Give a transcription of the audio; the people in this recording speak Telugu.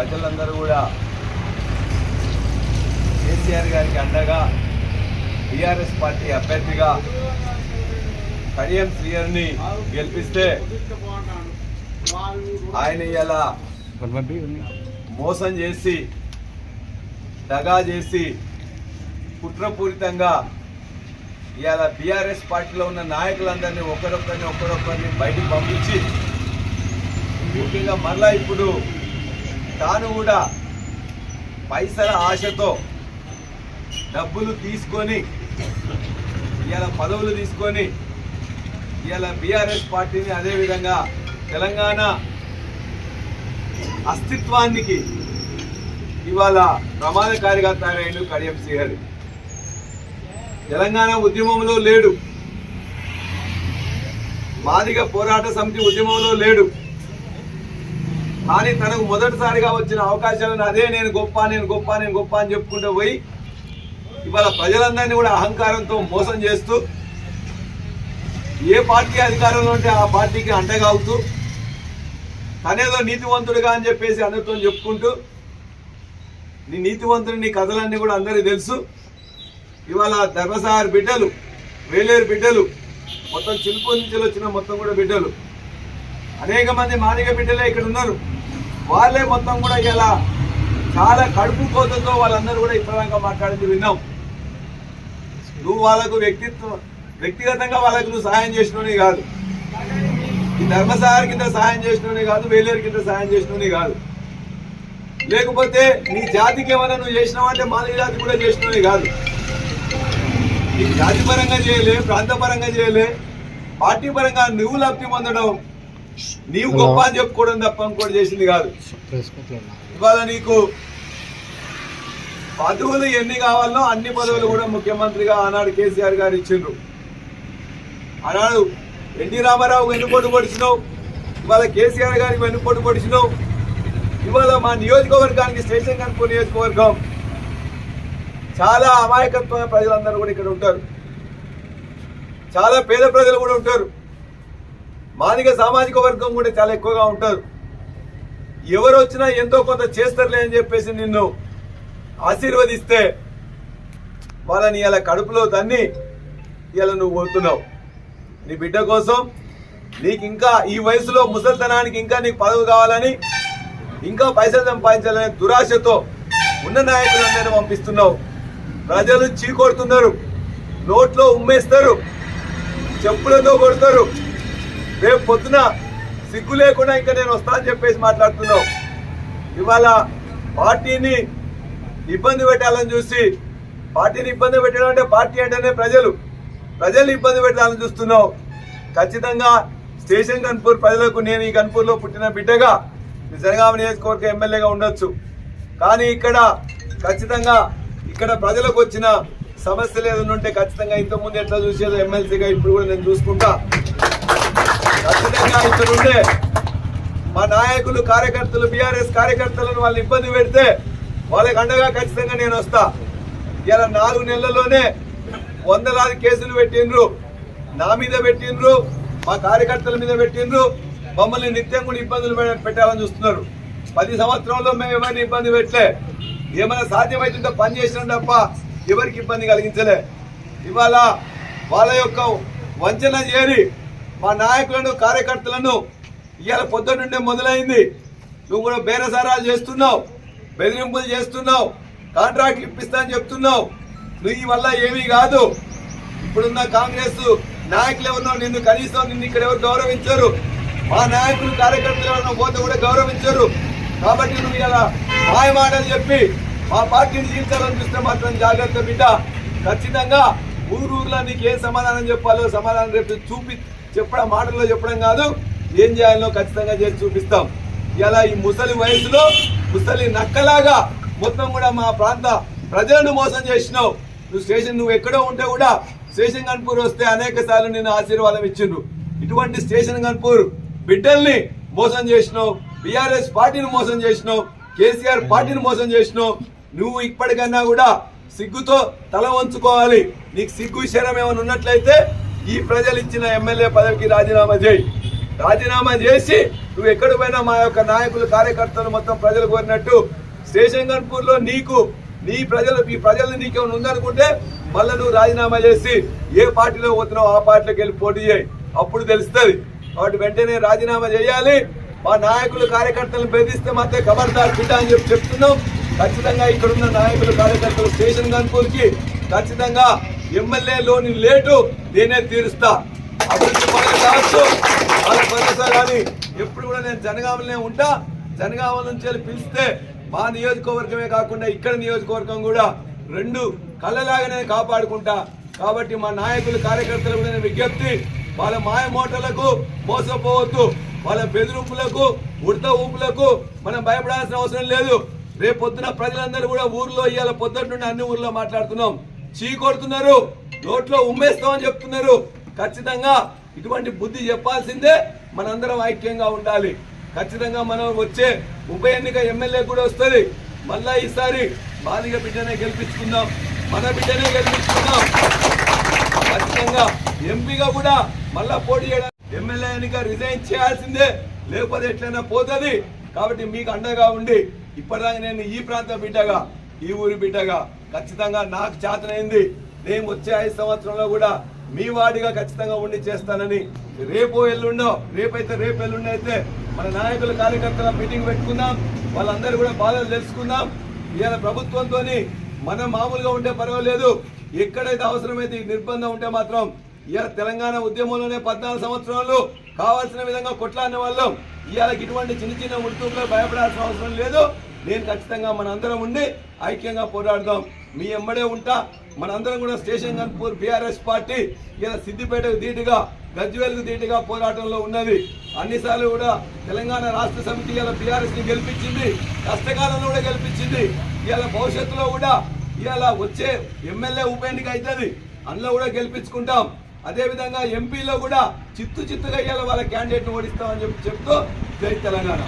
ప్రజలందరూ కూడా కేసీఆర్ గారికి అండగా టీఆర్ఎస్ పార్టీ అభ్యర్థిగా కడియం శ్రీయర్ని గెలిపిస్తే ఆయన ఇలా మోసం చేసి దగా చేసి కుట్రపూరితంగా ఇవాళ బీఆర్ఎస్ పార్టీలో ఉన్న నాయకులందరినీ ఒకరొకరిని ఒకరొకరిని బయటికి పంపించి ముఖ్యంగా మళ్ళా ఇప్పుడు తాను కూడా పైసల ఆశతో డబ్బులు తీసుకొని ఇవాళ పదవులు తీసుకొని ఇవాళ బీఆర్ఎస్ పార్టీని అదేవిధంగా తెలంగాణ అస్తిత్వానికి ఇవాళ ప్రమాదకారిగా తయారైన కడియం శ్రీహరి. తెలంగాణ ఉద్యమంలో లేడు. మాదిగ పోరాట సమితి ఉద్యమంలో లేడు. కానీ తనకు మొదటిసారిగా వచ్చిన అవకాశాలను అదే నేను గొప్ప నేను గొప్ప నేను గొప్ప అని చెప్పుకుంటూ పోయి ఇవాళ ప్రజలందరినీ కూడా అహంకారంతో మోసం చేస్తూ ఏ పార్టీ అధికారంలో ఉంటే ఆ పార్టీకి అంటగాగుతూ తనేదో నీతివంతుడుగా అని చెప్పేసి అందరితో చెప్పుకుంటూ నీ నీతివంతుడు నీ కథలన్నీ కూడా అందరికీ తెలుసు. ఇవాళ ధర్మసాగర్ బిడ్డలు వేలేరు బిడ్డలు మొత్తం చిలుపు నుంచి వచ్చిన మొత్తం కూడా బిడ్డలు. అనేక మంది మాదిగ బిడ్డలే ఇక్కడ ఉన్నారు. వాళ్ళే మొత్తం కూడా ఇలా చాలా కడుపు కోతతో వాళ్ళందరూ కూడా ఇప్పటిదాకా మాట్లాడింది విన్నాం. నువ్వు వాళ్ళకు వ్యక్తిత్వం వ్యక్తిగతంగా వాళ్ళకు నువ్వు సహాయం చేసినవి కాదు. ఈ ధర్మసాగర్ కింద సహాయం చేసినవి కాదు వేలేరు కింద సహాయం చేసినవి కాదు. లేకపోతే నీ జాతికి ఏమైనా నువ్వు చేసినావు అంటే జాతి కూడా చేసినవి కాదు. జాతి పరంగా చేయలే ప్రాంత పరంగా చేయలే పార్టీ పరంగా నువ్వు లబ్ధి పొందడం నీవు గొప్ప అని చెప్పుకోవడం తప్ప ఇంకోటి చేసింది కాదు. ఇవాళ నీకు పదవులు ఎన్ని కావాలో అన్ని పదవులు కూడా ముఖ్యమంత్రిగా ఆనాడు కేసీఆర్ గారు ఇచ్చిండ్రు. ఆనాడు ఎన్టీ రామారావు వెన్నుపోటు పొడిచినావు. ఇవాళ కేసీఆర్ గారికి వెన్నుపోటు పొడిచినావు. ఇవాళ మా నియోజకవర్గానికి స్టేషన్ కనుకో నియోజకవర్గం. చాలా అమాయకత్వమైన ప్రజలందరూ కూడా ఇక్కడ ఉంటారు. చాలా పేద ప్రజలు కూడా ఉంటారు. మాదిగ సామాజిక వర్గం కూడా చాలా ఎక్కువగా ఉంటారు ఎవరు వచ్చినా ఎంతో కొంత చేస్తారులే అని చెప్పేసి నిన్ను ఆశీర్వదిస్తే వాళ్ళని ఇలా కడుపులో తన్ని ఇలా నువ్వు పోతున్నావు నీ బిడ్డ కోసం నీకు ఇంకా ఈ వయసులో ముసలితనానికి ఇంకా నీకు పదవి కావాలని ఇంకా పైసలు సంపాదించాలనే దురాశతో ఉన్న నాయకులందరినీ పంపిస్తున్నావు. ప్రజలు చీకొడుతున్నారు. నోట్లో ఉమ్మేస్తారు. చెప్పులతో కొడతారు. రేపు పొద్దున సిగ్గు లేకుండా ఇంకా నేను వస్తా అని చెప్పేసి మాట్లాడుతున్నావు. ఇవాళ పార్టీని ఇబ్బంది పెట్టాలని చూసి పార్టీని ఇబ్బంది పెట్టడం అంటే పార్టీ అంటేనే ప్రజలు. ప్రజల్ని ఇబ్బంది పెట్టాలని చూస్తున్నావు. ఖచ్చితంగా స్టేషన్ కన్పూర్ ప్రజలకు నేను ఈ కన్పూర్లో పుట్టిన బిడ్డగా నిజంగా నియోజకవర్గ ఎమ్మెల్యేగా ఉండొచ్చు. కానీ ఇక్కడ ఖచ్చితంగా ఇక్కడ ప్రజలకు వచ్చిన సమస్యలు ఏదైనా ఉంటే ఖచ్చితంగా ఇంతకుముందు ఎట్లా చూసేదో ఎమ్మెల్సీగా ఇప్పుడు కూడా నేను చూసుకుంటా. ఖచ్చితంగా ఉండే మా నాయకులు కార్యకర్తలు బీఆర్ఎస్ కార్యకర్తలను వాళ్ళు ఇబ్బంది పెడితే వాళ్ళకి అండగా ఖచ్చితంగా నేను వస్తా. ఇలా నాలుగు నెలల్లోనే వందలాది కేసులు పెట్టిండ్రు. నా మీద పెట్టిండ్రు మా కార్యకర్తల మీద పెట్టిండ్రు. మమ్మల్ని నిత్యం కూడా ఇబ్బందులు పె- పెట్టాలని చూస్తున్నారు. పది సంవత్సరంలో మేము ఎవరిని ఇబ్బంది పెట్టలే. ఏమైనా సాధ్యమైతుందో పని చేసినాం తప్ప ఎవరికి ఇబ్బంది కలిగించలే. ఇవాళ వాళ్ళ యొక్క వంచన చేరి మా నాయకులను కార్యకర్తలను ఇవాళ పొద్దున్నుండే మొదలైంది. నువ్వు కూడా బేరసారాలు చేస్తున్నావు బెదిరింపులు చేస్తున్నావు కాంట్రాక్ట్లు ఇప్పిస్తా అని చెప్తున్నావు. నీ వల్ల ఏమీ కాదు. ఇప్పుడున్న కాంగ్రెస్ నాయకులు ఎవరినో నిన్ను కనీసం నిన్ను ఇక్కడ ఎవరు గౌరవించరు. మా నాయకులు కార్యకర్తలు ఎవరినో పోతే కూడా గౌరవించరు. కాబట్టి నువ్వు ఇలా మాయమాటలు చెప్పి మా పార్టీని జీవితాలను చూస్తే మాత్రం జాగ్రత్త బిడ్డ. ఖచ్చితంగా ఊరు ఊర్లో నీకు ఏం సమాధానం చెప్పాలో సమాధానం రేపు చూపి చెప్పడం మాటల్లో చెప్పడం కాదు. ఏం చేయాలో ఖచ్చితంగా చేసి చూపిస్తాం. ఇలా ఈ ముసలి వయసులో ముసలి నక్కలాగా మొత్తం కూడా మా ప్రాంత ప్రజలను మోసం చేసినావు. నువ్వు స్టేషన్ నువ్వు ఎక్కడో ఉంటే కూడా స్టేషన్ కన్పూర్ వస్తే అనేక సార్లు నేను ఆశీర్వాదం ఇచ్చిండ్రు. ఇటువంటి స్టేషన్ కన్పూర్ బిడ్డల్ని మోసం చేసినావు. బీఆర్ఎస్ పార్టీని మోసం చేసినావు. కేసీఆర్ పార్టీని మోసం చేసినావు. నువ్వు ఇప్పటికన్నా కూడా సిగ్గుతో తల వంచుకోవాలి. నీకు సిగ్గు శరం ఏమైనా ఉన్నట్లయితే ఈ ప్రజలు ఇచ్చిన ఎమ్మెల్యే పదవికి రాజీనామా చేయి. రాజీనామా చేసి నువ్వు ఎక్కడ పోయినా మా యొక్క నాయకులు కార్యకర్తలు మొత్తం ప్రజలు కోరినట్టు స్టేషన్ గన్పూర్లో నీకు నీ ప్రజలు ఈ ప్రజలు నీకేమైనా ఉందనుకుంటే మళ్ళీ నువ్వు రాజీనామా చేసి ఏ పార్టీలో పోతున్నావు ఆ పార్టీలోకి వెళ్ళి పోటీ చేయి. అప్పుడు తెలుస్తుంది. కాబట్టి వెంటనే రాజీనామా చేయాలి. మా నాయకులు కార్యకర్తలను బెదిరిస్తే మాత్రం ఖబర్దార్ బిడ్డ అని చెప్పి చెప్తున్నాం. ఖచ్చితంగా ఇక్కడ ఉన్న నాయకులు కార్యకర్తలు స్టేషన్ గన్పూర్ ఖచ్చితంగా ఎమ్మెల్యేలోని లేటు నేనే తీరుస్తా. అభివృద్ధి పనులు కావచ్చు వాళ్ళ భరోసా కానీ ఎప్పుడు కూడా నేను జనగామలోనే ఉంటా. జనగామ నుంచి వెళ్ళి పిలిస్తే మా నియోజకవర్గమే కాకుండా ఇక్కడ నియోజకవర్గం కూడా రెండు కళ్ళలాగానే కాపాడుకుంటా. కాబట్టి మా నాయకులు కార్యకర్తలు కూడా నేను విజ్ఞప్తి వాళ్ళ మాయ మోటలకు మోసపోవద్దు. వాళ్ళ బెదిరింపులకు ఉడత ఊపులకు మనం భయపడాల్సిన అవసరం లేదు. రేపు పొద్దున ప్రజలందరూ కూడా ఊర్లో ఇవాళ పొద్దున్న నుండి అన్ని ఊర్లో మాట్లాడుతున్నాం. చీ కొడుతున్నారు నోట్లో ఉమ్మేస్తామని చెప్తున్నారు. ఖచ్చితంగా ఇటువంటి బుద్ధి చెప్పాల్సిందే మనందరం ఐక్యంగా ఉండాలి. ఖచ్చితంగా మనం వచ్చే ఉప ఎన్నిక ఎమ్మెల్యే కూడా వస్తుంది. మళ్ళా ఈసారి బాలిక బిడ్డనే గెలిపించుకుందాం మన బిడ్డనే గెలిపించుకుందాం. ఖచ్చితంగా ఎంపీగా కూడా మళ్ళా పోటీ చేయడం ఎమ్మెల్యే ఎన్నిక రిజైన్ చేయాల్సిందే లేకపోతే ఎట్లయినా పోతుంది. కాబట్టి మీకు అండగా ఉండి ఇప్పటిదాకా నేను ఈ ప్రాంత బిడ్డగా ఈ ఊరి బిడ్డగా ఖచ్చితంగా నాకు చేతనైంది నేను వచ్చే ఐదు సంవత్సరంలో కూడా మీ వాడిగా ఖచ్చితంగా ఉండి చేస్తానని రేపు ఎల్లుండో రేపైతే రేపు ఎల్లుండి అయితే మన నాయకుల కార్యకర్తల మీటింగ్ పెట్టుకుందాం. వాళ్ళందరూ కూడా బాధలు తెలుసుకుందాం. ఇవాళ ప్రభుత్వంతో మనం మామూలుగా ఉంటే పర్వాలేదు. ఎక్కడైతే అవసరమైతే నిర్బంధం ఉంటే మాత్రం ఇవాళ తెలంగాణ ఉద్యమంలోనే పద్నాలుగు సంవత్సరాలు కావాల్సిన విధంగా కొట్లాడిన వాళ్ళం. ఇవాళ ఇటువంటి చిన్న చిన్న ఉడుతువులకు భయపడాల్సిన అవసరం లేదు. నేను ఖచ్చితంగా మనందరం ఉండి ఐక్యంగా పోరాడదాం. మీ ఎమ్మడే ఉంటా. మనందరం కూడా స్టేషన్ గన్పూర్ బీఆర్ఎస్ పార్టీ ఇలా సిద్దిపేటకు ధీటుగా గజ్వేల్కు ధీటుగా పోరాటంలో ఉన్నది. అన్నిసార్లు కూడా తెలంగాణ రాష్ట్ర సమితి ఇలా బీఆర్ఎస్ని గెలిపించింది. కష్టకాలంలో కూడా గెలిపించింది. ఇలా భవిష్యత్తులో కూడా ఇలా వచ్చే ఎమ్మెల్యే ఉప ఎన్నిక అవుతుంది. అందులో కూడా గెలిపించుకుంటాం. అదేవిధంగా ఎంపీలో కూడా చిత్తు చిత్తుగా ఇవాళ వాళ్ళ క్యాండిడేట్ ఓడిస్తామని చెప్పి చెప్తూ జై తెలంగాణ.